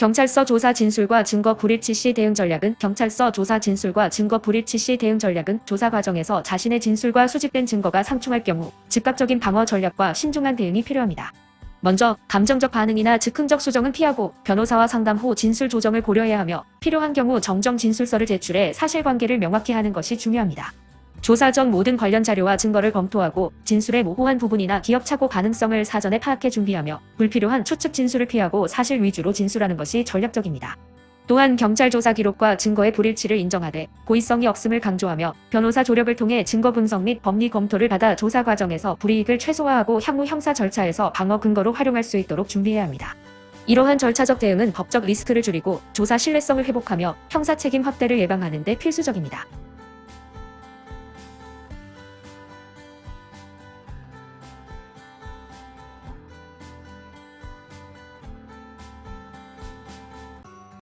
경찰서 조사 진술과 증거 불일치 시 대응 전략은 경찰서 조사 진술과 증거 불일치 시 대응 전략은 조사 과정에서 자신의 진술과 수집된 증거가 상충할 경우 즉각적인 방어 전략과 신중한 대응이 필요합니다. 먼저 감정적 반응이나 즉흥적 수정은 피하고 변호사와 상담 후 진술 조정을 고려해야 하며 필요한 경우 정정 진술서를 제출해 사실관계를 명확히 하는 것이 중요합니다. 조사 전 모든 관련 자료와 증거를 검토하고 진술의 모호한 부분이나 기억 착오 가능성을 사전에 파악해 준비하며 불필요한 추측 진술을 피하고 사실 위주로 진술하는 것이 전략적입니다. 또한 경찰 조사 기록과 증거의 불일치를 인정하되 고의성이 없음을 강조하며 변호사 조력을 통해 증거 분석 및 법리 검토를 받아 조사 과정에서 불이익을 최소화하고 향후 형사 절차에서 방어 근거로 활용할 수 있도록 준비해야 합니다. 이러한 절차적 대응은 법적 리스크를 줄이고 조사 신뢰성을 회복하며 형사 책임 확대를 예방하는 데 필수적입니다.